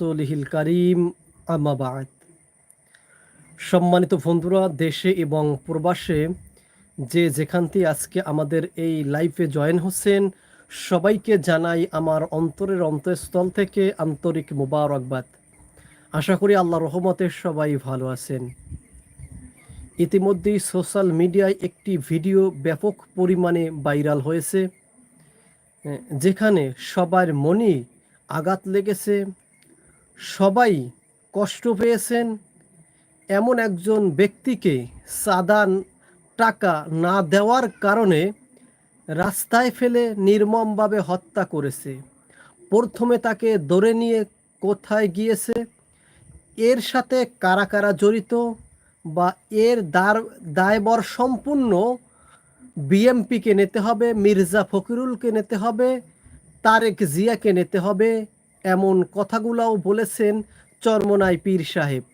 রসুলহিল করিম আমাবাদ সম্মানিত বন্ধুরা, দেশে এবং প্রবাসে যে যেখান থেকে আজকে আমাদের এই লাইফে জয়েন হচ্ছেন সবাইকে জানাই আমার অন্তরের অন্তঃস্থল থেকে আন্তরিক মুবারকবাদ। আশা করি আল্লাহ রহমতে সবাই ভালো আছেন। ইতিমধ্যেই সোশ্যাল মিডিয়ায় একটি ভিডিও ব্যাপক পরিমাণে ভাইরাল হয়েছে যেখানে সবার মনে আঘাত লেগেছে সবাই কষ্ট পেয়েছেন। এমন একজন ব্যক্তিকে সাদান টাকা না দেওয়ার কারণে রাস্তায় ফেলে নির্মমভাবে হত্যা করেছে। প্রথমে তাকে ধরে নিয়ে কোথায় গিয়েছে, এর সাথে কারা কারা জড়িত বা এর দার দায়বর সম্পূর্ণ বিএমপিকে নিতে হবে, মির্জা ফকিরুলকে নিতে হবে, তারেক জিয়াকে নিতে হবে এমন কথাগুলাও বলেছেন চরমনাই পীর সাহেব।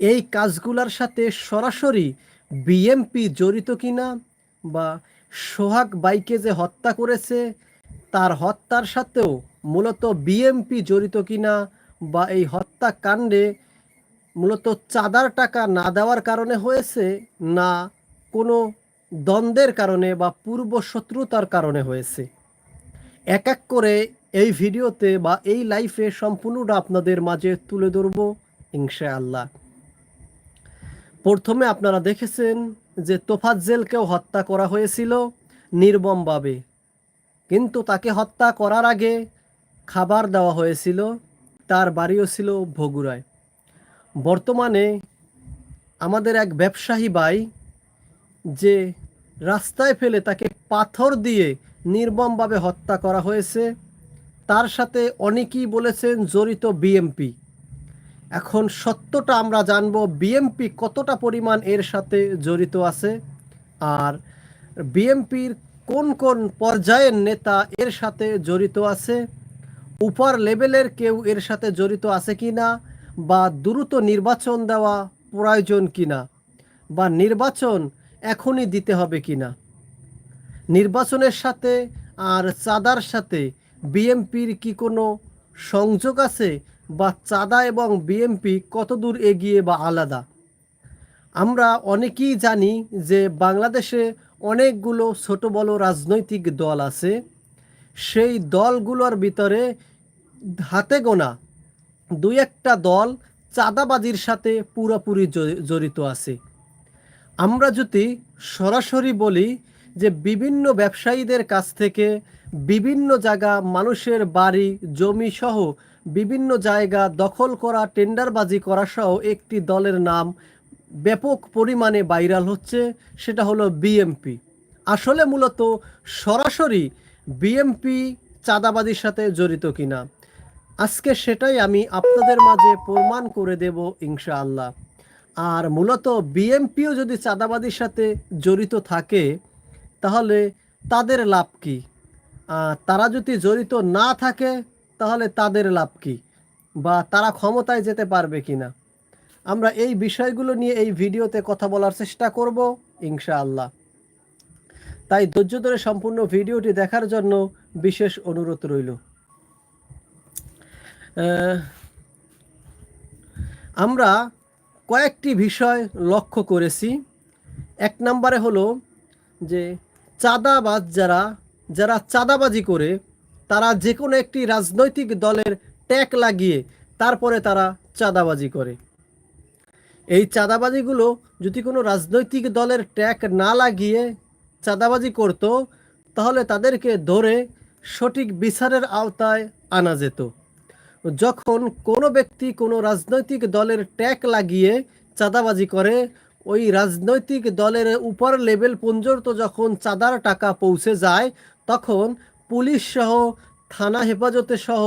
এই কাজগুলার সাথে সরাসরি বিএমপি জড়িত কিনা বা সোহাগ বাইকে যে হত্যা করেছে, তার হত্যার সাথেও মূলত বিএমপি জড়িত কিনা বা এই হত্যাকাণ্ডে মূলত চাঁদার টাকা না দেওয়ার কারণে হয়েছে না কোনো দ্বন্দ্বের কারণে বা পূর্ব শত্রুতার কারণে হয়েছে। এক এক করে এই ভিডিওতে বা এই লাইফে সম্পূর্ণটা আপনাদের মাঝে তুলে ধরব ইনশা আল্লাহ প্রথমে আপনারা দেখেছেন যে তোফাজ্জেলকেও হত্যা করা হয়েছিল নির্মমভাবে। কিন্তু তাকে হত্যা করার আগে খাবার দেওয়া হয়েছিল, তার বাড়িও ছিল ভগুড়ায় বর্তমানে আমাদের এক ব্যবসায়ী ভাই যে রাস্তায় ফেলে তাকে পাথর দিয়ে নির্মমভাবে হত্যা করা হয়েছে তার সাথে অনেকেই বলেছেন জড়িত বিএমপি। এখন সত্যটা আমরা জানব, বিএমপি কতটা পরিমাণ এর সাথে জড়িত আছে আর বিএমপির কোন কোন পর্যায়ের নেতা এর সাথে জড়িত আছে উপর লেভেলের কেউ এর সাথে জড়িত আছে কি না বা দ্রুত নির্বাচন দেওয়া প্রয়োজন কি না বা নির্বাচন এখনই দিতে হবে কি না নির্বাচনের সাথে আর চাঁদার সাথে বিএমপির কি কোনো সংযোগ আছে বা চাঁদা এবং বিএমপি কতদূর এগিয়ে বা আলাদা? আমরা অনেকেই জানি যে বাংলাদেশে অনেকগুলো ছোট বড় রাজনৈতিক দল আছে। সেই দলগুলোর ভিতরে হাতে গোনা দুই একটা দল চাঁদাবাজির সাথে পুরোপুরি জড়িত আছে। আমরা যদি সরাসরি বলি যে বিভিন্ন ব্যবসায়ীদের কাছ থেকে বিভিন্ন জায়গা মানুষের বাড়ি, জমি সহ বিভিন্ন জায়গা দখল করা, টেন্ডারবাজি করা সহ একটি দলের নাম ব্যাপক পরিমাণে ভাইরাল হচ্ছে, সেটা হলো বিএমপি। আসলে মূলত সরাসরি বিএমপি চাঁদাবাজির সাথে জড়িত কিনা? আজকে সেটাই আমি আপনাদের মাঝে প্রমাণ করে দেব ইনশাআল্লাহ। আর মূলত বিএমপিও যদি চাঁদাবাদির সাথে জড়িত থাকে তাহলে তাদের লাভ কি? তারা যদি জড়িত না থাকে, তাহলে তাদের লাভ কি? বা তারা ক্ষমতায় যেতে পারবে কি না আমরা এই বিষয়গুলো নিয়ে এই ভিডিওতে কথা বলার চেষ্টা করব, ইনশাআল্লাহ। তাই ধৈর্য ধরে সম্পূর্ণ ভিডিওটি দেখার জন্য বিশেষ অনুরোধ রইল। আমরা কয়েকটি বিষয় লক্ষ্য করেছি। এক নম্বরে হলো যে চাঁদাবাজ যারা যারা চাঁদাবাজি করে, তারা যে কোনো একটি রাজনৈতিক দলের ট্যাগ লাগিয়ে তারপরে তারা চাঁদাবাজি করে। এই চাঁদাবাজিগুলো যদি কোনো রাজনৈতিক দলের ট্যাগ না লাগিয়ে চাঁদাবাজি করত, তাহলে তাদেরকে ধরে সঠিক বিচারের আওতায় আনা যেত। যখন কোনো ব্যক্তি কোনো রাজনৈতিক দলের ট্যাগ লাগিয়ে চাঁদাবাজি করে ওই রাজনৈতিক দলের উপর লেভেল পর্যন্ত যখন চাঁদার টাকা পৌঁছে যায়, তখন পুলিশ সহ, থানা হেফাজতে সহ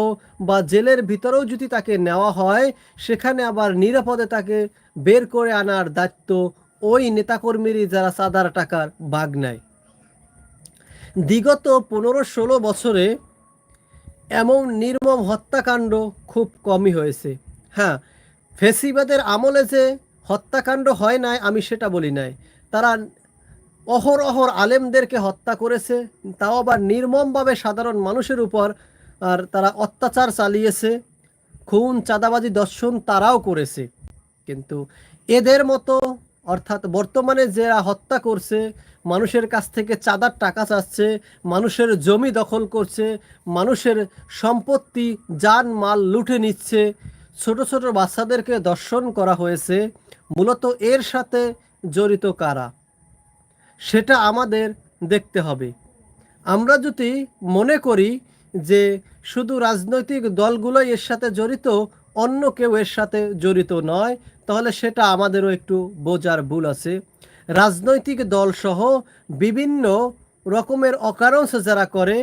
বা জেলের ভিতরেও যদি তাকে নেওয়া হয়, সেখানে আবার নিরাপদে তাকে বের করে আনার দায়িত্ব ওই নেতাকর্মীরই যারা চাঁদার টাকার ভাগ নেয়। বিগত পনেরো ষোলো বছরে এমন নির্মম হত্যাকাণ্ড খুব কমই হয়েছে। হ্যাঁ ফেসিবাদের আমলে যে হত্যাকাণ্ড হয় নাই, আমি সেটা বলি নাই। তারা অহর অহর আলেমদেরকে হত্যা করেছে, তাও আবার নির্মমভাবে সাধারণ মানুষের উপর, আর তারা অত্যাচার চালিয়েছে, খুন, চাঁদাবাজি, দর্শন তারাও করেছে। কিন্তু এদের মতো, অর্থাৎ বর্তমানে যারা হত্যা করছে, মানুষের কাছ থেকে চাঁদার টাকা চাচ্ছে, মানুষের জমি দখল করছে, মানুষের সম্পত্তি, যান, মাল লুটে নিচ্ছে, ছোট ছোট বাচ্চাদেরকে দর্শন করা হয়েছে মূলত এর সাথে জড়িত কারা? সেটা আমাদের দেখতে হবে। আমরা যদি মনে করি যে শুধু রাজনৈতিক দলগুলোই এর সাথে জড়িত, অন্য কেউ এর সাথে জড়িত নয়, তাহলে সেটা আমাদেরও একটু বোঝার ভুল আছে। রাজনৈতিক দলসহ বিভিন্ন রকমের অকারণস যারা করে,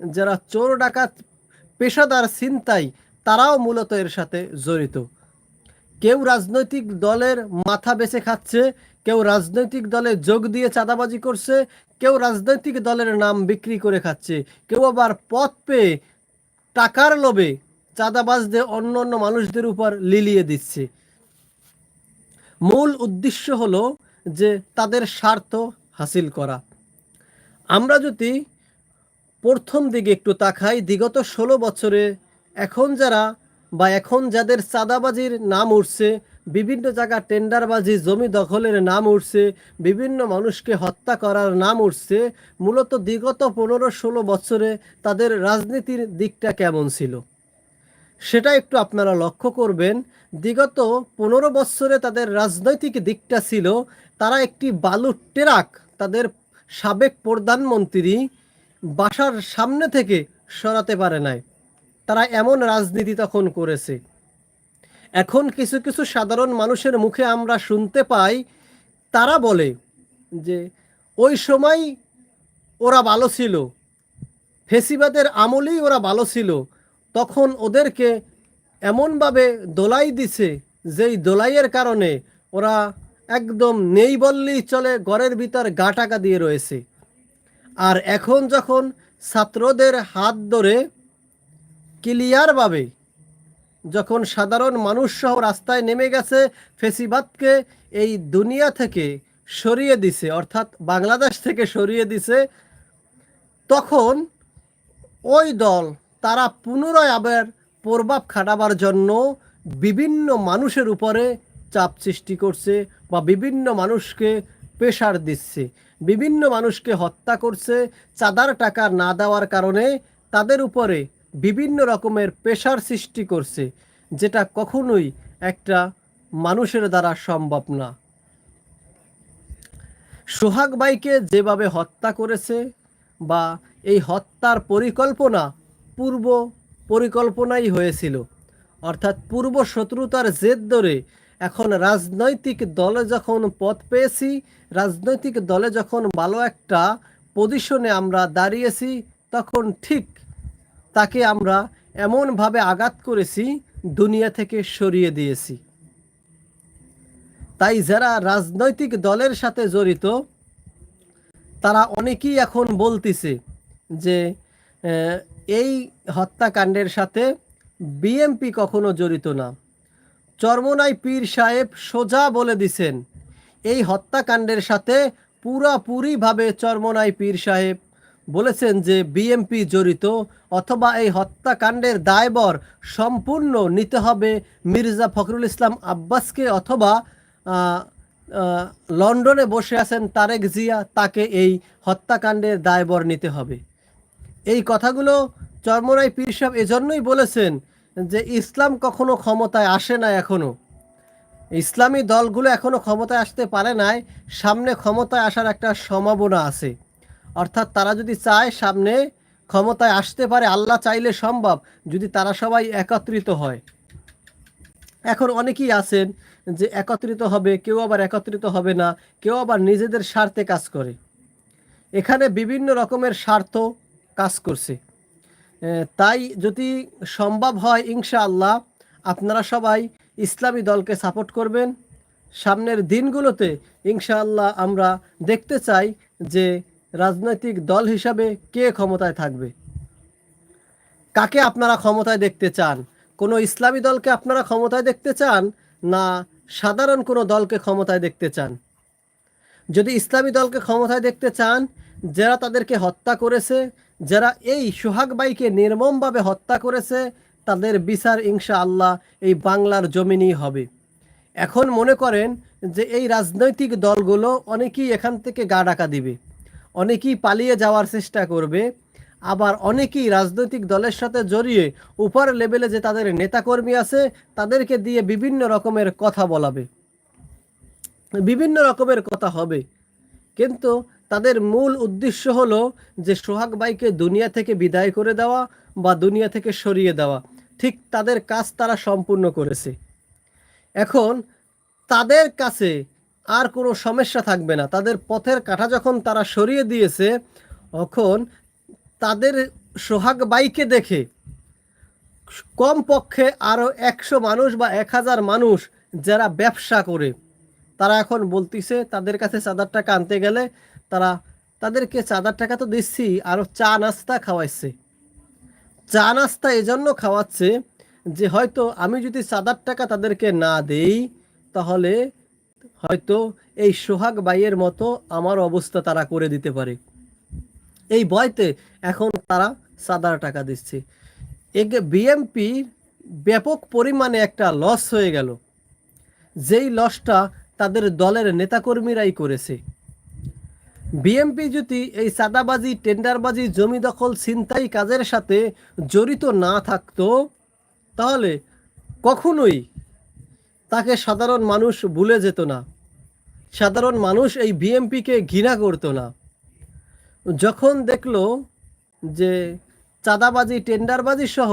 যারা চোর ডাকাত, পেশাদার চিন্তাই তারাও মূলত এর সাথে জড়িত। কেউ রাজনৈতিক দলের মাথা বেছে খাচ্ছে, কেউ রাজনৈতিক দলে যোগ দিয়ে চাঁদাবাজি করছে, কেউ রাজনৈতিক দলের নাম বিক্রি করে খাচ্ছে, কেউ আবার পথ পেয়ে টাকার লোভে চাঁদাবাজদের অন্য অন্য মানুষদের উপর লিলিয়ে দিচ্ছে। মূল উদ্দেশ্য হলো যে তাদের স্বার্থ হাসিল করা। আমরা যদি প্রথম দিকে একটু তাকাই, বিগত ষোলো বছরে এখন যারা বা এখন যাদের চাঁদাবাজির নাম উঠছে, বিভিন্ন জায়গা টেন্ডারবাজি, জমি দখলের নাম উঠছে, বিভিন্ন মানুষকে হত্যা করার নাম উঠছে, মূলত বিগত পনেরো ষোলো বছরে তাদের রাজনীতির দিকটা কেমন ছিল? সেটা একটু আপনারা লক্ষ্য করবেন, বিগত পনেরো বছরে তাদের রাজনৈতিক দিকটা ছিল, তারা একটি বালুর টেরাক, তাদের সাবেক প্রধানমন্ত্রী বাসার সামনে থেকে সরাতে পারে নাই। তারা এমন রাজনীতি তখন করেছে। এখন কিছু কিছু সাধারণ মানুষের মুখে আমরা শুনতে পাই, তারা বলে যে, ওই সময় ওরা ভালো ছিল, ফেসিবাদের আমলেই ওরা ভালো ছিল, তখন ওদেরকে এমনভাবে দোলাই দিছে যেই দোলাইয়ের কারণে ওরা একদম নেই বললেই চলে, ঘরের ভিতর গা টাকা দিয়ে রয়েছে। আর এখন যখন ছাত্রদের হাত ধরে ক্লিয়ারভাবে যখন সাধারণ মানুষ সহ রাস্তায় নেমে গেছে, ফেসিবাদকে এই দুনিয়া থেকে সরিয়ে দিছে, অর্থাৎ বাংলাদেশ থেকে সরিয়ে দিছে, তখন ওই দল তারা পুনরায় আবার প্রভাব খাটাবার জন্য বিভিন্ন মানুষের উপরে চাপ সৃষ্টি করছে বা বিভিন্ন মানুষকে প্রেশার দিচ্ছে, বিভিন্ন মানুষকে হত্যা করছে, চাঁদার টাকা না দেওয়ার কারণে তাদের উপরে বিভিন্ন রকমের প্রেশার সৃষ্টি করছে, যেটা কখনোই একটা মানুষের দ্বারা সম্ভব না। সোহাগ বাইকে যেভাবে হত্যা করেছে বা এই হত্যার পরিকল্পনা পূর্ব পরিকল্পনাই হয়েছিল, অর্থাৎ পূর্ব শত্রুতার জেদ ধরে এখন রাজনৈতিক দলে যখন পথ পেয়েছি, রাজনৈতিক দলে যখন ভালো একটা পজিশনে আমরা দাঁড়িয়েছি, তখন ঠিক তাকে আমরা এমনভাবে আঘাত করেছি, দুনিয়া থেকে সরিয়ে দিয়েছি। তাই যারা রাজনৈতিক দলের সাথে জড়িত, তারা অনেকেই এখন বলতেছে যে এই হত্যাকাণ্ডের সাথে বিএমপি কখনো জড়িত না। চরমনাই পীর সাহেব সোজা বলে দিছেন, এই হত্যাকাণ্ডের সাথে পুরাপুরিভাবে চরমনাই পীর সাহেব বলেছেন যে বিএমপি জড়িত অথবা এই হত্যাকাণ্ডের দায়বর সম্পূর্ণ নিতে হবে মির্জা ফখরুল ইসলাম আব্বাসকে অথবা লন্ডনে বসে আছেন তারেক জিয়া, তাকে এই হত্যাকাণ্ডের দায়বর নিতে হবে। এই কথাগুলো চর্মরাই পীর সাহেব এজন্যই বলেছেন যে ইসলাম কখনো ক্ষমতায় আসে না এখনও। ইসলামী দলগুলো এখনও ক্ষমতায় আসতে পারে নাই, সামনে ক্ষমতায় আসার একটা সম্ভাবনা আছে। অর্থাৎ তারা যদি চায় সামনে ক্ষমতায় আসতে পারে, আল্লাহ চাইলে সম্ভব যদি তারা সবাই একত্রিত হয়। এখন অনেকেই আছেন যে একত্রিত হবে, কেউ আবার একত্রিত হবে না, কেউ আবার নিজেদের স্বার্থে কাজ করে। এখানে বিভিন্ন রকমের স্বার্থ কাজ করছে। তাই যদি সম্ভব হয়, ইনশাআল্লাহ আপনারা সবাই ইসলামী দলকে সাপোর্ট করবেন। সামনের দিনগুলোতে ইনশাআল্লাহ আমরা দেখতে চাই যে রাজনৈতিক দল হিসাবে কে ক্ষমতায় থাকবে? কাকে আপনারা ক্ষমতায় দেখতে চান? কোনো ইসলামী দলকে আপনারা ক্ষমতায় দেখতে চান না সাধারণ কোনো দলকে ক্ষমতায় দেখতে চান? যদি ইসলামী দলকে ক্ষমতায় দেখতে চান, যারা তাদেরকে হত্যা করেছে, যারা এই সোহাগ বাইকে নির্মমভাবে হত্যা করেছে, তাদের বিচার ইনশা আল্লাহ এই বাংলার জমিনই হবে। এখন মনে করেন যে এই রাজনৈতিক দলগুলো অনেকেই এখান থেকে গা ডাকা দিবে। অনেকেই পালিয়ে যাওয়ার চেষ্টা করবে। আবার অনেকেই রাজনৈতিক দলের সাথে জড়িয়ে উপর লেভেলে যে তাদের নেতাকর্মী আছে, তাদেরকে দিয়ে বিভিন্ন রকমের কথা বলাবে। বিভিন্ন রকমের কথা হবে। কিন্তু তাদের মূল উদ্দেশ্য হলো যে সোহাগ ভাইকে দুনিয়া থেকে বিদায় করে দেওয়া বা দুনিয়া থেকে সরিয়ে দেওয়া। ঠিক তাদের কাজ তারা সম্পূর্ণ করেছে। এখন তাদের কাছে আর কোনো সমস্যা থাকবে না। তাদের পথের কাঠা যখন তারা সরিয়ে দিয়েছে, তখন তাদের সোহাগ বাইকে দেখে কম পক্ষে আরও একশো মানুষ বা এক হাজার মানুষ যারা ব্যবসা করে, তারা এখন বলতিছে, তাদের কাছে চাঁদার টাকা আনতে গেলে তারা, তাদেরকে চাঁদার টাকা তো দিচ্ছি আরও চা নাস্তা খাওয়াইছে। চা নাস্তা এজন্য খাওয়াচ্ছে যে হয়তো আমি যদি চাঁদার টাকা তাদেরকে না দেই, তাহলে হয়তো এই সোহাগ বাইয়ের মতো আমার অবস্থা তারা করে দিতে পারে। এই ভয়তে এখন তারা চাঁদার টাকা দিচ্ছে। একে বিএমপি ব্যাপক পরিমাণে একটা লস হয়ে গেল। যেই লসটা তাদের দলের নেতাকর্মীরাই করেছে। বিএমপি যদি এই চাঁদাবাজি, টেন্ডারবাজি, জমি দখল, ছিনতাই কাজের সাথে জড়িত না থাকতো, তাহলে কখনোই তাকে সাধারণ মানুষ ভুলে যেত না। সাধারণ মানুষ এই বিএমপিকে ঘৃণা করতো না। যখন দেখল যে চাঁদাবাজি, টেন্ডারবাজি সহ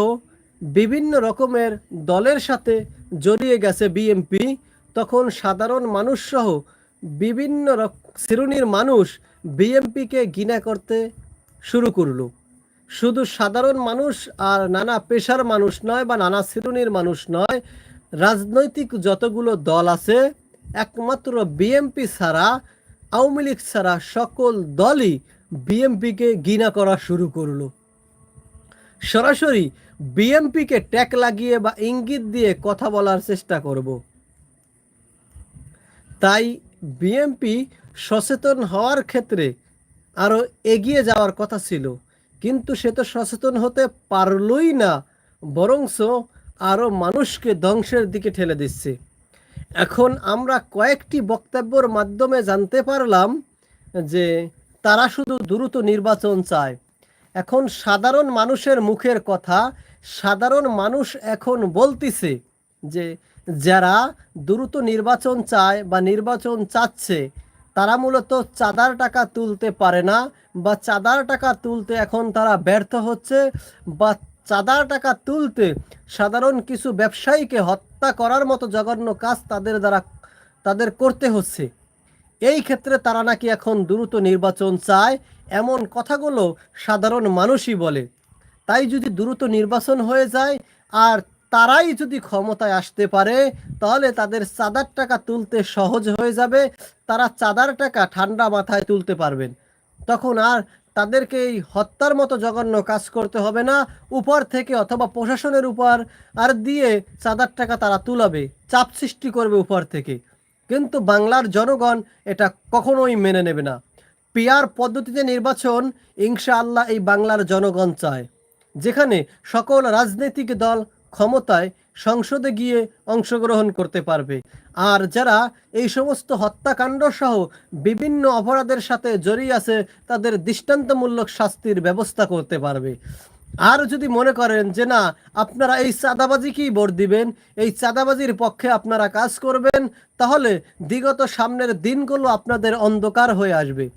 বিভিন্ন রকমের দলের সাথে জড়িয়ে গেছে বিএমপি, তখন সাধারণ মানুষ সহ বিভিন্ন শ্রেণির মানুষ বিএমপিকে ঘৃণা করতে শুরু করল। শুধু সাধারণ মানুষ আর নানা পেশার মানুষ নয় বা নানা শ্রেণির মানুষ নয় রাজনৈতিক যতগুলো দল আছে, একমাত্র বিএমপি ছাড়া, আওয়ামী লীগ ছাড়া সকল দলই বিএমপিকে ঘৃণা করা শুরু করল। সরাসরি বিএমপিকে ট্যাক লাগিয়ে বা ইঙ্গিত দিয়ে কথা বলার চেষ্টা করব। তাই বিএমপি সচেতন হওয়ার ক্ষেত্রে আরও এগিয়ে যাওয়ার কথা ছিল, কিন্তু সে তো সচেতন হতে পারলই না বরংস আরও মানুষকে ধ্বংসের দিকে ঠেলে দিচ্ছে। এখন আমরা কয়েকটি বক্তব্যর মাধ্যমে জানতে পারলাম যে তারা শুধু দ্রুত নির্বাচন চায়। এখন সাধারণ মানুষের মুখের কথা, সাধারণ মানুষ এখন বলতিছে যে যারা দ্রুত নির্বাচন চায় বা নির্বাচন চাচ্ছে, তারা মূলত চাঁদার টাকা তুলতে পারে না বা চাঁদার টাকা তুলতে এখন তারা ব্যর্থ হচ্ছে বা চাঁদার টাকা তুলতে সাধারণ কিছু ব্যবসায়ীকে হত্যা করার মতো জঘন্য কাজ তাদের দ্বারা, তাদের করতে হচ্ছে। এই ক্ষেত্রে তারা নাকি এখন দ্রুত নির্বাচন চায়, এমন কথাগুলো সাধারণ মানুষই বলে। তাই যদি দ্রুত নির্বাচন হয়ে যায় আর তারাই যদি ক্ষমতায় আসতে পারে, তাহলে তাদের চাঁদার টাকা তুলতে সহজ হয়ে যাবে। তারা চাঁদার টাকা ঠান্ডা মাথায় তুলতে পারবেন। তখন আর তাদেরকে এই হত্যার মতো জঘন্য কাজ করতে হবে না। উপর থেকে অথবা প্রশাসনের উপর আর দিয়ে চাঁদার টাকা তারা তুলাবে, চাপ সৃষ্টি করবে উপর থেকে। কিন্তু বাংলার জনগণ এটা কখনোই মেনে নেবে না। পিয়ার পদ্ধতিতে নির্বাচন ইনশাআল্লাহ এই বাংলার জনগণ চায়, যেখানে সকল রাজনৈতিক দল ক্ষমতায় সংসদে গিয়ে অংশগ্রহণ করতে পারবে। আর যারা এই সমস্ত হত্যাকাণ্ড সহ বিভিন্ন অপরাধের সাথে জড়িয়ে আছে, তাদের দৃষ্টান্তমূলক শাস্তির ব্যবস্থা করতে পারবে। আর যদি মনে করেন যে না, আপনারা এই চাঁদাবাজিকেই ভোট দিবেন, এই চাঁদাবাজির পক্ষে আপনারা কাজ করবেন, তাহলে বিগত সামনের দিনগুলো আপনাদের অন্ধকার হয়ে আসবে।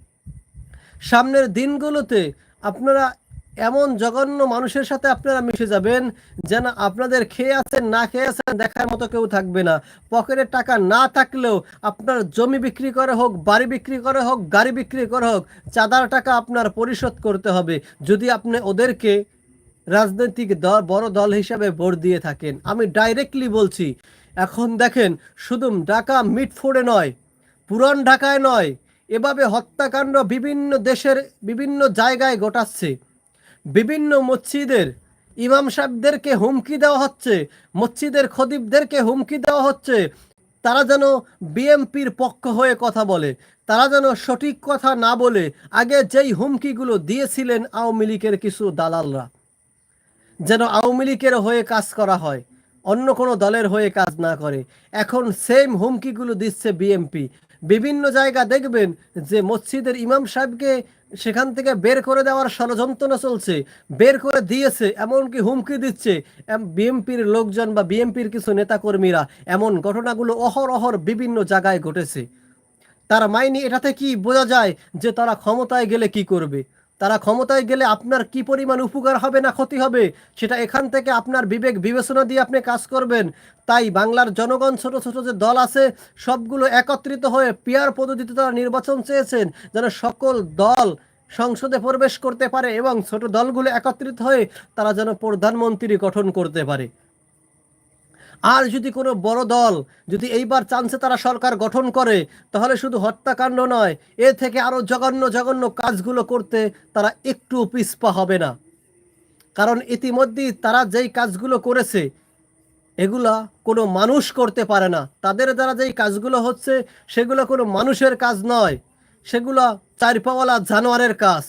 সামনের দিনগুলোতে আপনারা এমন জঘন্য মানুষের সাথে আপনারা মিশে যাবেন যেন আপনাদের খেয়ে আছেন, না খেয়ে আছেন, দেখার মতো কেউ থাকবে না। পকেটে টাকা না থাকলেও আপনার জমি বিক্রি করে হোক, বাড়ি বিক্রি করে হোক, গাড়ি বিক্রি করে হোক, চাঁদার টাকা আপনার পরিশোধ করতে হবে। যদি আপনি ওদেরকে রাজনৈতিক দল, বড় দল হিসাবে ভোট দিয়ে থাকেন, আমি ডাইরেক্টলি বলছি, এখন দেখেন শুধু ঢাকা মিটফোর্ডে নয়, পুরান ঢাকায় নয়, এভাবে হত্যাকাণ্ড বিভিন্ন দেশের বিভিন্ন জায়গায় ঘটাচ্ছে। বিভিন্ন মসজিদের ইমাম সাহেবদেরকে হুমকি দেওয়া হচ্ছে, মসজিদের খদিবদেরকে হুমকি দেওয়া হচ্ছে। তারা যেন বিএমপির পক্ষ হয়ে কথা বলে, তারা যেন সঠিক কথা না বলে, আগে যেই হুমকিগুলো দিয়েছিলেন আওয়ামী লীগের কিছু দালালরা, যেন আওয়ামী লীগের হয়ে কাজ করা হয়, অন্য কোনো দলের হয়ে কাজ না করে। এখন সেম হুমকিগুলো দিচ্ছে বিএমপি। বিভিন্ন জায়গা দেখবেন যে মসজিদের ইমাম সাহেবকে সেখান থেকে বের করে দেওয়ার ষড়যন্ত্র চলছে। বের করে দিয়েছে, এমনকি হুমকি দিচ্ছে। বিএমপির লোকজন বা বিএমপির কিছু নেতাকর্মীরা, এমন ঘটনাগুলো অহরহর বিভিন্ন জায়গায় ঘটেছে। তার মাইনি এটাতে কি বোঝা যায় যে তারা ক্ষমতায় গেলে কি করবে? তারা ক্ষমতায় গেলে আপনার কি পরিমাণ উপকার হবে না ক্ষতি হবে? সেটা এখান থেকে আপনার বিবেক বিবেচনা দিয়ে আপনি কাজ করবেন। তাই বাংলার জনগণ ছোট ছোট যে দল আছে, সবগুলো একত্রিত হয়ে পিয়ার পদ্ধতিতে তারা নির্বাচন চেয়েছেন, যেন সকল দল সংসদে প্রবেশ করতে পারে এবং ছোট দলগুলো একত্রিত হয়ে তারা যেন প্রধানমন্ত্রী গঠন করতে পারে। আর যদি কোনো বড় দল যদি এইবার চান্সে তারা সরকার গঠন করে, তাহলে শুধু হত্যাকাণ্ড নয়, এ থেকে আরও জঘন্য জঘন্য কাজগুলো করতে তারা একটু পিসপা হবে না। কারণ ইতিমধ্যেই তারা যেই কাজগুলো করেছে, এগুলা কোনো মানুষ করতে পারে না। তাদের দ্বারা যেই কাজগুলো হচ্ছে, সেগুলো কোনো মানুষের কাজ নয়, সেগুলো চারপাওয়ালা জানোয়ারের কাজ।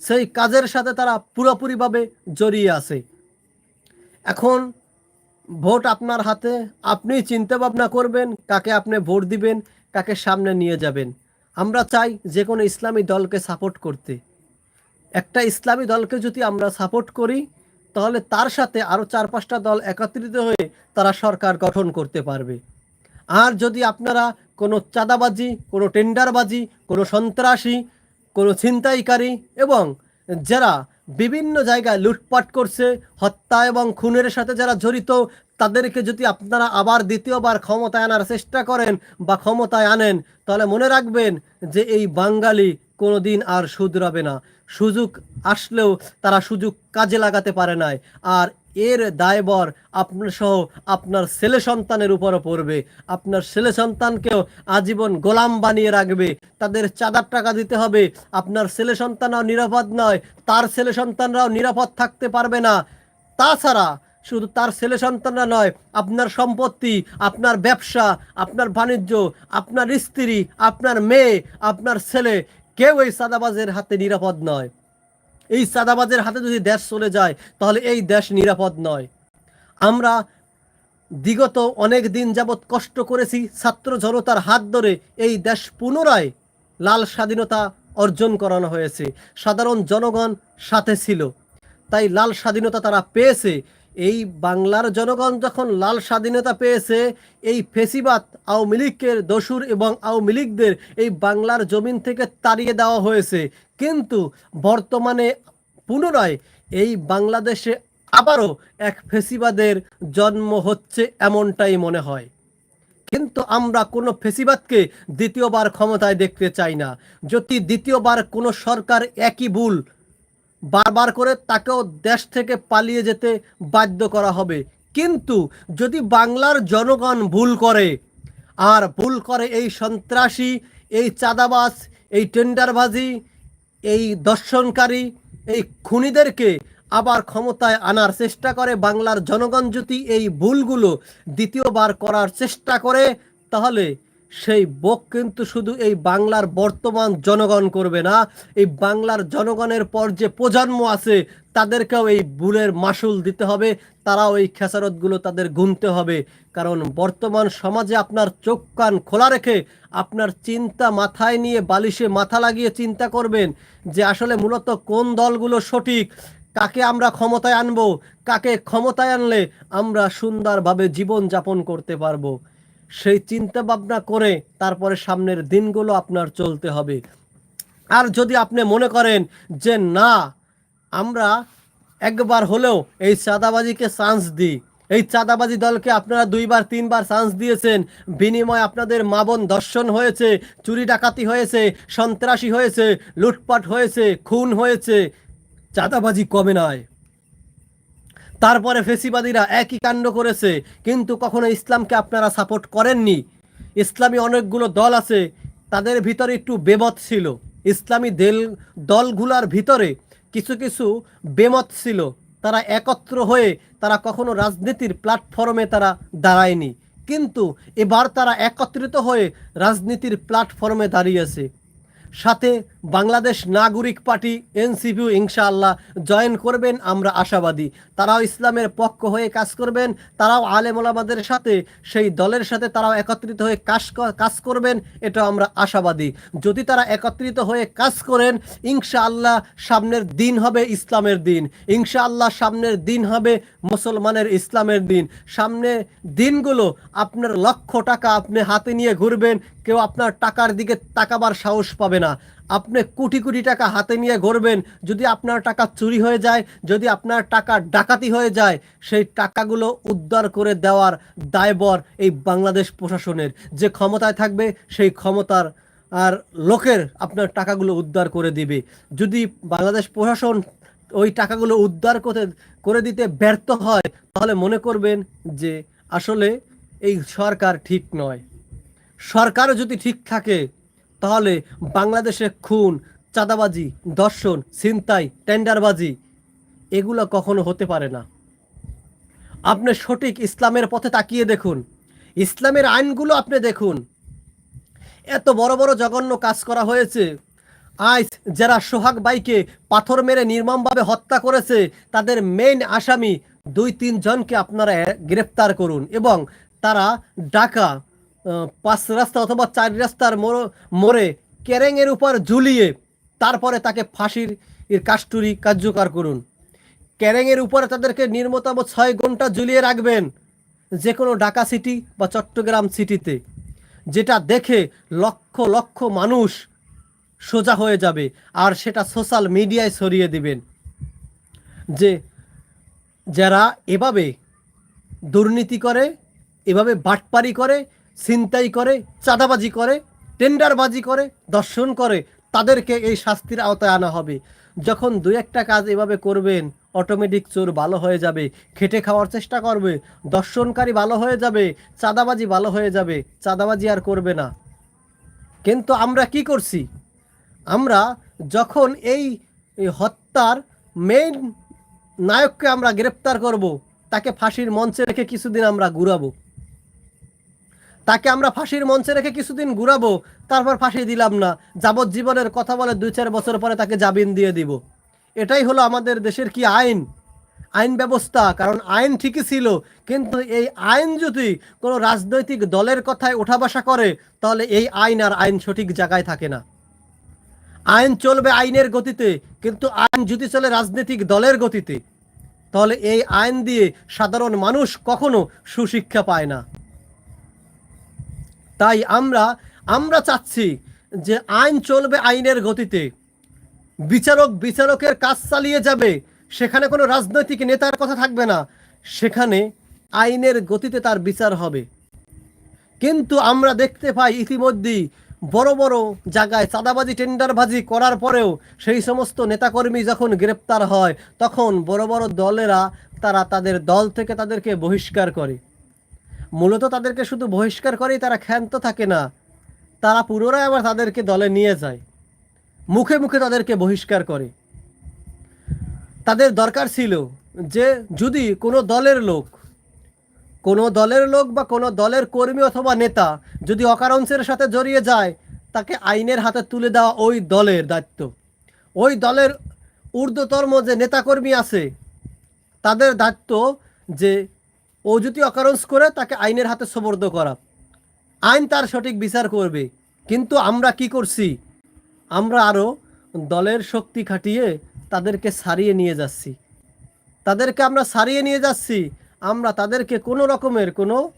সেই কাজের সাথে তারা পুরোপুরিভাবে জড়িয়ে আছে। এখন ভোট আপনার হাতে, আপনি চিন্তা ভাবনা করবেন, কাকে আপনি ভোট দিবেন, কাকে সামনে নিয়ে যাবেন। আমরা চাই যে কোনো ইসলামী দলকে সাপোর্ট করতে। একটা ইসলামী দলকে যদি আমরা সাপোর্ট করি, তাহলে তার সাথে আরও চার পাঁচটা দল একত্রিত হয়ে তারা সরকার গঠন করতে পারবে। আর যদি আপনারা কোনো চাঁদাবাজি, কোনো টেন্ডারবাজি, কোনো সন্ত্রাসী, কোনো ছিনতাইকারী এবং যারা বিভিন্ন জায়গায় লুটপাট করছে, হত্যা এবং খুনের সাথে যারা জড়িত, তাদেরকে যদি আপনারা আবার দ্বিতীয়বার ক্ষমতায় আনার চেষ্টা করেন বা ক্ষমতায় আনেন, তাহলে মনে রাখবেন যে এই বাঙালি কোনো দিন আর শুধরাবে না। সুযোগ আসলেও তারা সুযোগ কাজে লাগাতে পারে নাই। আর এর দায়বর আপনার সহ আপনার ছেলে সন্তানের উপরও পড়বে। আপনার ছেলে সন্তানকেও আজীবন গোলাম বানিয়ে রাখবে। তাদের চাঁদার টাকা দিতে হবে। আপনার ছেলে সন্তানরাও নিরাপদ নয়। তার ছেলে সন্তানরাও নিরাপদ থাকতে পারবে না। তাছাড়া শুধু তার ছেলে সন্তানরা নয়, আপনার সম্পত্তি, আপনার ব্যবসা, আপনার বাণিজ্য, আপনার স্ত্রী, আপনার মেয়ে, আপনার ছেলে কেউ এই সাদাবাজের হাতে নিরাপদ নয়। এই সাদাবাদের হাতে যদি দেশ চলে যায়, তাহলে এই দেশ নিরাপদ নয়। আমরা বিগত অনেক দিন যাবৎ কষ্ট করেছি ছাত্র জনতার হাত ধরে এই দেশ পুনরায় লাল স্বাধীনতা অর্জন করানো হয়েছে। সাধারণ জনগণ সাথে ছিল। তাই লাল স্বাধীনতা তারা পেয়েছে। এই বাংলার জনগণ যখন লাল স্বাধীনতা পেয়েছে, এই ফেসিবাদ আওয়ামী লীগের দসুর এবং আওয়ামী লীগদের এই বাংলার জমিন থেকে তাড়িয়ে দেওয়া হয়েছে। কিন্তু বর্তমানে পুনরায় এই বাংলাদেশে আবারও এক ফেসিবাদের জন্ম হচ্ছে এমনটাই মনে হয়। কিন্তু আমরা কোনো ফেসিবাদকে দ্বিতীয়বার ক্ষমতায় দেখতে চাই না। যদি দ্বিতীয়বার কোনো সরকার একই ভুল বারবার করে তাকেও দেশ থেকে পালিয়ে যেতে বাধ্য করা হবে। কিন্তু যদি বাংলার জনগণ ভুল করে, আর ভুল করে এই সন্ত্রাসী, এই চাঁদাবাস এই টেন্ডারবাজি, এই দর্শনকারী, এই খুনিদেরকে আবার ক্ষমতায় আনার চেষ্টা করে, বাংলার জনগণ যদি এই ভুলগুলো দ্বিতীয়বার করার চেষ্টা করে, তাহলে সেই বোক কিন্তু শুধু এই বাংলার বর্তমান জনগণ করবে না, এই বাংলার জনগণের পর যে প্রজন্ম আছে, তাদেরকেও এই ভুলের মাসুল দিতে হবে, তারাও এই খেসারতগুলো তাদের গুনতে হবে। কারণ বর্তমান সমাজে আপনার চোখ কান খোলা রেখে আপনার চিন্তা মাথায় নিয়ে বালিশে মাথা লাগিয়ে চিন্তা করবেন যে আসলে মূলত কোন দলগুলো সঠিক, কাকে আমরা ক্ষমতায় আনব, কাকে ক্ষমতায় আনলে আমরা সুন্দরভাবে জীবন যাপন করতে পারব। সেই চিন্তা ভাবনা করে তারপরে সামনের দিনগুলো আপনার চলতে হবে। আর যদি আপনি মনে করেন যে না, আমরা একবার হলেও এই চাঁদাবাজিকে চান্স দিই। এই চাঁদাবাজি দলকে আপনারা দুইবার, তিনবার চান্স দিয়েছেন। বিনিময় আপনাদের মাবন দর্শন হয়েছে, চুরি ডাকাতি হয়েছে, সন্ত্রাসী হয়েছে, লুটপাট হয়েছে, খুন হয়েছে। চাঁদাবাজি কমে নয়? তারপরে ফেসিবাদীরা একই কাণ্ড করেছে, কিন্তু কখনো ইসলামকে আপনারা সাপোর্ট করেননি। ইসলামী অনেকগুলো দল আছে, তাদের ভিতরে একটু বেমত ছিল। ইসলামী দেল, দলগুলার ভিতরে কিছু কিছু বেমত ছিল। তারা একত্র হয়ে তারা কখনো রাজনীতির প্ল্যাটফর্মে তারা দাঁড়ায়নি। কিন্তু এবার তারা একত্রিত হয়ে রাজনীতির প্ল্যাটফর্মে দাঁড়িয়েছে। সাথে বাংলাদেশ নাগরিক পার্টি, এনসিপিও ইনশাআল্লাহ জয়েন করবেন, আমরা আশাবাদী। তারাও ইসলামের পক্ষ হয়ে কাজ করবেন, তারাও আলেম ওলামাদের সাথে, সেই দলের সাথে তারাও একত্রিত হয়ে কাজ কাজ করবেন এটা আমরা আশাবাদী। যদি তারা একত্রিত হয়ে কাজ করেন, ইনশাআল্লাহ সামনের দিন হবে ইসলামের দিন। ইনশাআল্লাহ সামনের দিন হবে মুসলমানের ইসলামের দিন। সামনে দিনগুলো আপনার লক্ষ টাকা আপনি হাতে নিয়ে ঘুরবেন কেউ আপনার টাকার দিকে তাকাবার সাহস পাবে না। আপনি কোটি কোটি টাকা হাতে নিয়ে ঘুরবেন যদি আপনার টাকা চুরি হয়ে যায়, যদি আপনার টাকা ডাকাতি হয়ে যায়, সেই টাকাগুলো উদ্ধার করে দেওয়ার দায়বর এই বাংলাদেশ প্রশাসনের। যে ক্ষমতায় থাকবে, সেই ক্ষমতার আর লোকের আপনার টাকাগুলো উদ্ধার করে দিবে। যদি বাংলাদেশ প্রশাসন ওই টাকাগুলো উদ্ধার করতে, করে দিতে ব্যর্থ হয়, তাহলে মনে করবেন যে আসলে এই সরকার ঠিক নয়। সরকারও যদি ঠিক থাকে তাহলে বাংলাদেশে খুন চাঁদাবাজি দর্শন ছিনতাই টেন্ডারবাজি এগুলো কখনো হতে পারে না। আপনি সঠিক ইসলামের পথে তাকিয়ে দেখুন। ইসলামের আইনগুলো আপনি দেখুন। এত বড় বড় জঘন্য কাজ করা হয়েছে। আজ যারা সোহাগ বাইকে পাথর মেরে নির্মমভাবে হত্যা করেছে তাদের মেইন আসামি দুই তিন জনকে আপনারা গ্রেপ্তার করুন এবং তারা আহ, পাঁচ রাস্তা অথবা চার রাস্তার মোড়- ক্যারেংয়ের উপর ঝুলিয়ে তারপরে তাকে ফাঁসির কাস্টুরি কার্যকর করুন। ক্যারেংয়ের উপরে তাদেরকে নির্মতম ছয় ঘণ্টা ঝুলিয়ে রাখবেন যে কোনো ঢাকা সিটি বা চট্টগ্রাম সিটিতে, যেটা দেখে লক্ষ লক্ষ মানুষ সোজা হয়ে যাবে আর সেটা সোশ্যাল মিডিয়ায় ছড়িয়ে দিবেন। যে যারা এভাবে দুর্নীতি করে, এভাবে বাটপারি করে ছিনতাই করে, চাঁদাবাজি করে, টেন্ডারবাজি করে দর্শন করে, তাদেরকে এই শাস্তির আওতায় আনা হবে। যখন দু একটা কাজ এভাবে করবেন অটোমেটিক চোর ভালো হয়ে যাবে, খেটে খাওয়ার চেষ্টা করবে দর্শনকারী ভালো হয়ে যাবে, চাঁদাবাজি ভালো হয়ে যাবে, চাঁদাবাজি আর করবে না। কিন্তু আমরা কি করছি? আমরা যখন এই হত্যার মেইন নায়ককে আমরা গ্রেপ্তার করব, তাকে ফাঁসির মঞ্চে রেখে কিছুদিন আমরা ঘুরাবো। তাকে আমরা ফাঁসির মঞ্চে রেখে কিছুদিন ঘুরাবো, তারপর ফাঁসি দিলাম না। যাবজ্জীবনের কথা বলে দুই চার বছর পরে তাকে জামিন দিয়ে দিব। এটাই হলো আমাদের দেশের কি আইন? আইন ব্যবস্থা, কারণ আইন ঠিকই ছিল, কিন্তু এই আইন যদি কোনো রাজনৈতিক দলের কথায় ওঠা করে, তাহলে এই আইন আর আইন সঠিক জায়গায় থাকে না। আইন চলবে আইনের গতিতে, কিন্তু আইন যদি চলে রাজনৈতিক দলের গতিতে, তাহলে এই আইন দিয়ে সাধারণ মানুষ কখনো সুশিক্ষা পায় না। তাই আমরা আমরা চাচ্ছি যে আইন চলবে আইনের গতিতে। বিচারক বিচারকের কাজ চালিয়ে যাবে, সেখানে কোনো রাজনৈতিক নেতার কথা থাকবে না, সেখানে আইনের গতিতে তার বিচার হবে। কিন্তু আমরা দেখতে পাই ইতিমধ্যেই বড় বড় জায়গায় চাঁদাবাজি, টেন্ডারবাজি করার পরেও সেই সমস্ত নেতাকর্মী যখন গ্রেপ্তার হয়, তখন বড় বড় দলেরা তারা তাদের দল থেকে তাদেরকে বহিষ্কার করে। মূলত তাদেরকে শুধু বহিষ্কার করেই তারা ক্ষান্ত থাকে না, তারা পুনরায় আবার তাদেরকে দলে নিয়ে যায়। মুখে মুখে তাদেরকে বহিষ্কার করে। তাদের দরকার ছিল যে যদি কোনো দলের লোক, কোনো দলের লোক বা কোনো দলের কর্মী অথবা নেতা যদি অকারণসের সাথে জড়িয়ে যায়, তাকে আইনের হাতে তুলে দেওয়া ওই দলের দায়িত্ব। ওই দলের ঊর্ধ্বতম যে নেতাকর্মী আছে, তাদের দায়িত্ব যে যদি অকারণস করে, তাকে আইনের হাতে সোবর্দ করা। আইন তার সঠিক বিচার করবে। কিন্তু আমরা কি করছি? আমরা আরও দলের শক্তি খাটিয়ে তাদেরকে সারিয়ে নিয়ে যাচ্ছি। তাদেরকে আমরা সারিয়ে নিয়ে যাচ্ছি। আমরা তাদেরকে কোনো রকমের কোনো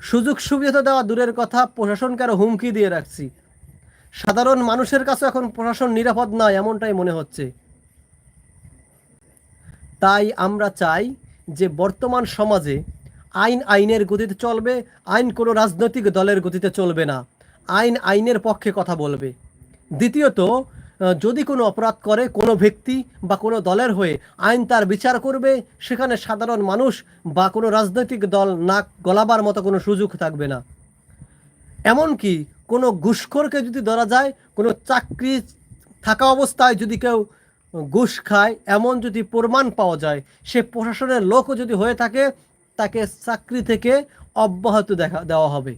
সুযোগ সুবিধা দেওয়া দূরের কথা প্রশাসনকে আরও হুমকি দিয়ে রাখছি। সাধারণ মানুষের কাছে এখন প্রশাসন নিরাপদ নয়, এমনটাই মনে হচ্ছে। তাই আমরা চাই যে বর্তমান সমাজে আইন আইনের গতিতে চলবে, আইন কোনো রাজনৈতিক দলের গতিতে চলবে না। আইন আইনের পক্ষে কথা বলবে। দ্বিতীয়ত যদি কোনো অপরাধ করে কোনো ব্যক্তি বা কোনো দলের হয়ে আইন তার বিচার করবে, সেখানে সাধারণ মানুষ বা কোনো রাজনৈতিক দল নাক গলাবার মতো কোনো সুযোগ থাকবে না। এমনকি কোনো ঘুষখোরকে যদি ধরা যায়, কোনো চাকরি থাকা অবস্থায় যদি কেউ ঘুষ খায়, এমন যদি প্রমাণ পাওয়া যায়, সে প্রশাসনের লোকও যদি হয়ে থাকে, তাকে চাকরি থেকে অব্যাহত দেখা, দেওয়া হবে।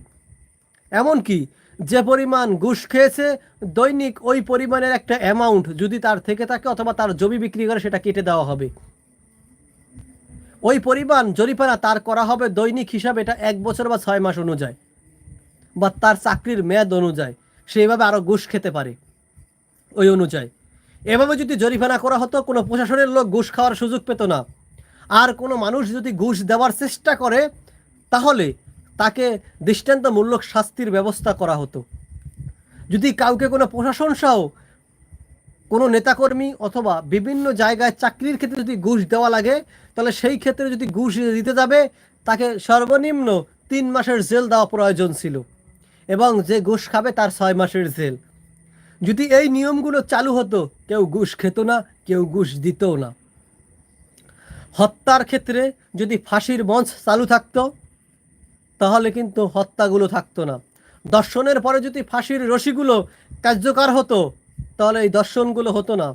এমনকি যে পরিমাণ ঘুষ খেয়েছে, দৈনিক ওই পরিমাণের একটা অ্যামাউন্ট যদি তার থেকে থাকে অথবা তার জমি বিক্রি করে, সেটা কেটে দেওয়া হবে। ওই পরিমাণ জরিপানা তার করা হবে দৈনিক হিসাবে এটা এক বছর বা ছয় মাস অনুযায়ী। বা তার চাকরির মেয়াদ অনুযায়ী সেইভাবে আরও ঘুষ খেতে পারে। ওই অনুযায়ী। এভাবে যদি জরিমানা করা হতো, কোনো প্রশাসনের লোক ঘুষ খাওয়ার সুযোগ পেত না। আর কোনো মানুষ যদি ঘুষ দেওয়ার চেষ্টা করে, তাহলে তাকে দৃষ্টান্তমূলক শাস্তির ব্যবস্থা করা হতো। যদি কাউকে কোনো প্রশাসন সহ কোনো নেতাকর্মী অথবা বিভিন্ন জায়গায় চাকরির ক্ষেত্রে যদি ঘুষ দেওয়া লাগে, তাহলে সেই ক্ষেত্রে যদি ঘুষ দিতে যাবে, তাকে সর্বনিম্ন তিন মাসের জেল দেওয়া প্রয়োজন ছিল। এবং যে ঘুষ খাবে, তার ছয় মাসের জেল। যদি এই নিয়মগুলো চালু হতো, কেউ ঘুষ খেত না, কেউ ঘুষ দিতও না। হত্যার ক্ষেত্রে যদি ফাঁসির মঞ্চ চালু থাকতো, তাহলে কিন্তু হত্যাগুলো থাকতো না। দর্শনের পরে যদি ফাঁসির রশিগুলো কার্যকর হতো, তাহলে এই দর্শনগুলো হতো না।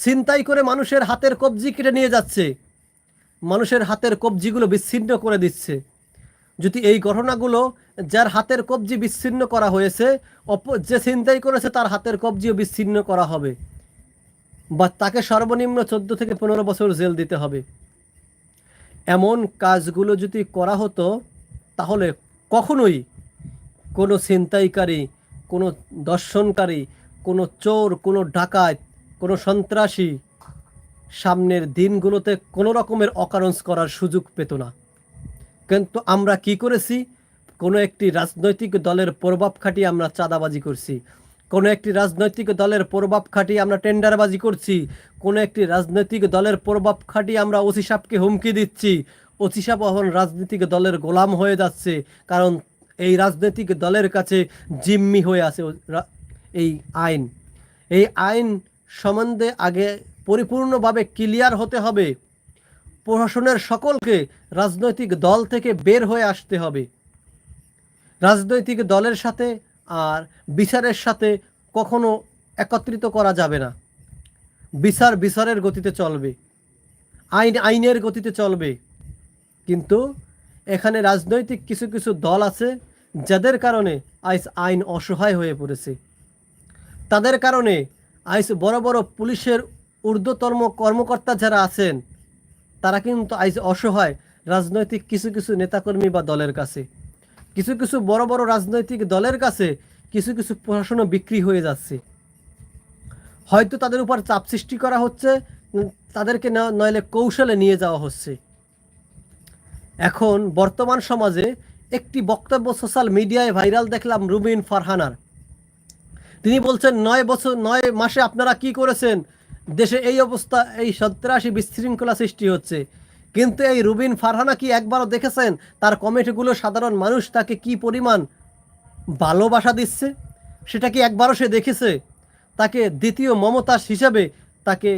ছিনতাই করে মানুষের হাতের কবজি কেটে নিয়ে যাচ্ছে। মানুষের হাতের কবজিগুলো বিচ্ছিন্ন করে দিচ্ছে। যদি এই ঘটনাগুলো যার হাতের কবজি বিচ্ছিন্ন করা হয়েছে যে ছিনতাই করেছে তার হাতের কবজিও বিচ্ছিন্ন করা হবে। বা তাকে সর্বনিম্ন চোদ্দ থেকে পনেরো বছর জেল দিতে হবে। এমন কাজগুলো যদি করা হতো, তাহলে কখনোই কোনো ছিনতাইকারী, কোনো দর্শনকারী, কোনো চোর, কোনো ডাকাত, কোনো সন্ত্রাসী সামনের দিনগুলোতে কোনো রকমের অকারণ করার সুযোগ পেত না। কিন্তু আমরা কি করেছি? কোনো একটি রাজনৈতিক দলের প্রভাব খাটিয়ে আমরা চাঁদাবাজি করছি। কোনো একটি রাজনৈতিক দলের প্রভাব খাটিয়ে আমরা টেন্ডারবাজি করছি। কোনো একটি রাজনৈতিক দলের প্রভাব খাটিয়ে আমরা ওসি সাহেবকে হুমকি দিচ্ছি। ওসি সাহেব এখন রাজনৈতিক দলের গোলাম হয়ে যাচ্ছে। কারণ এই রাজনৈতিক দলের কাছে জিম্মি হয়ে আছে এই আইন। এই আইন সম্বন্ধে আগে পরিপূর্ণভাবে ক্লিয়ার হতে হবে। প্রশাসনের সকলকে রাজনৈতিক দল থেকে বের হয়ে আসতে হবে। রাজনৈতিক দলের সাথে আর বিচারের সাথে কখনো একত্রিত করা যাবে না। বিচার বিচারের গতিতে চলবে। আইন আইনের গতিতে চলবে। কিন্তু এখানে রাজনৈতিক কিছু কিছু দল আছে যাদের কারণে আইস আইন অসহায় হয়ে পড়েছে। তাদের কারণে আইস বড় বড় পুলিশের ঊর্ধ্বতম কর্মকর্তা যারা আছেন তারা কিন্তু আইস অসহায় রাজনৈতিক কিছু কিছু নেতাকর্মী বা দলের কাছে। কিছু কিছু বড় বড় রাজনৈতিক দলের কাছে কিছু কিছু প্রশাসনও বিক্রি হয়ে যাচ্ছে। হয়তো তাদের উপর চাপ সৃষ্টি করা হচ্ছে তাদেরকে নইলে কৌশলে নিয়ে যাওয়া হচ্ছে। এখন বর্তমান সমাজে একটি বক্তব্য সোশ্যাল মিডিয়ায় ভাইরাল দেখলাম রুবিন ফারহানার। তিনি বলছেন, নয় বছর, নয় মাসে আপনারা কি করেছেন? দেশে এই অবস্থা, এই সন্ত্রাসী বিশৃঙ্খলা সৃষ্টি হচ্ছে। কিন্তু এই রুবিন ফারহানা কি একবারও দেখেছেন? তার কমিটিগুলো সাধারণ মানুষ তাকে কি পরিমাণ ভালোবাসা দিচ্ছে? সেটা কি একবারও সে দেখেছে? তাকে দ্বিতীয় মমতাস হিসাবে তাকে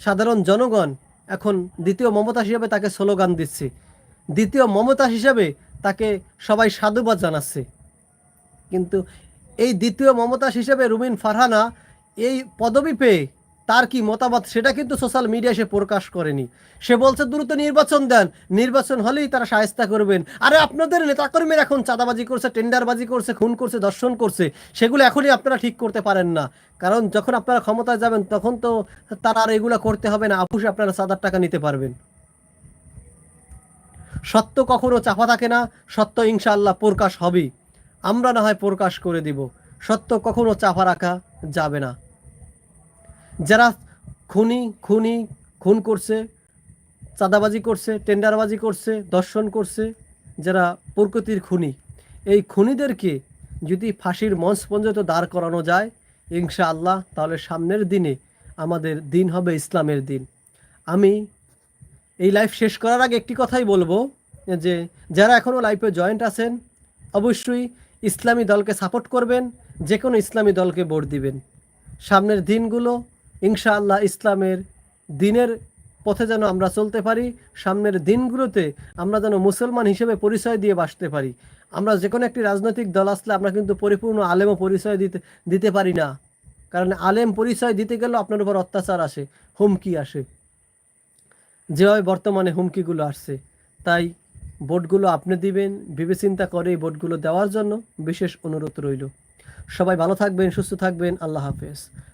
সাধারণ জনগণ এখন দ্বিতীয় মমতাস হিসাবে তাকে স্লোগান দিচ্ছে। দ্বিতীয় মমতাস হিসাবে তাকে সবাই সাধুবাদ জানাচ্ছে। কিন্তু এই দ্বিতীয় মমতাস হিসেবে রুমিন ফারহানা এই পদবি পেয়ে তার কি মতামত সেটা কিন্তু সোশ্যাল মিডিয়ায় সে প্রকাশ করেনি। সে বলছে, দ্রুত নির্বাচন দেন। নির্বাচন হলেই তারা সাহেস্তা করবেন। আরে আপনাদের নেতাকর্মীর এখন চাঁদাবাজি করছে, টেন্ডারবাজি করছে, খুন করছে দর্শন করছে, সেগুলো এখনই আপনারা ঠিক করতে পারেন না। কারণ যখন আপনারা ক্ষমতায় যাবেন, তখন তো তারা আর এগুলো করতে হবে না। আপুসে আপনারা চাঁদার টাকা নিতে পারবেন। সত্য কখনো চাপা থাকে না। সত্য ইনশাআল্লাহ প্রকাশ হবেই। আমরা না হয় প্রকাশ করে দিব। সত্য কখনো চাপা রাখা যাবে না। যারা খুনি খুনি, খুন করছে, চাঁদাবাজি করছে, টেন্ডারবাজি করছে দর্শন করছে, যারা প্রকৃতির খুনি, এই খুনিদেরকে যদি ফাঁসির মঞ্চ পর্যন্ত দাঁড় করানো যায়, ইনশাআল্লাহ, তাহলে সামনের দিনে আমাদের দিন হবে ইসলামের দিন। আমি এই লাইফ শেষ করার আগে একটি কথাই বলব, যে যারা এখনও লাইফে জয়েন্ট আছেন, অবশ্যই ইসলামী দলকে সাপোর্ট করবেন যে কোনো ইসলামী দলকে ভোট দিবেন। সামনের দিনগুলো ইনশাআল্লাহ ইসলামের দিনের পথে যেন আমরা চলতে পারি, সামনের দিনগুলোতে আমরা যেন মুসলমান হিসেবে পরিচয় দিয়ে বাঁচতে পারি। আমরা যে কোনো একটি রাজনৈতিক দল আসলে আমরা কিন্তু পরিপূর্ণ আলেমও পরিচয় দিতে দিতে পারি না। কারণ আলেম পরিচয় দিতে গেলেও আপনার উপর অত্যাচার আসে, হুমকি আসে। যেভাবে বর্তমানে হুমকিগুলো আসছে, তাই ভোটগুলো আপনি দিবেন, ভেবেচিন্তা করে এই ভোটগুলো দেওয়ার জন্য বিশেষ অনুরোধ রইল। সবাই ভালো থাকবেন, সুস্থ থাকবেন, আল্লাহ হাফেজ।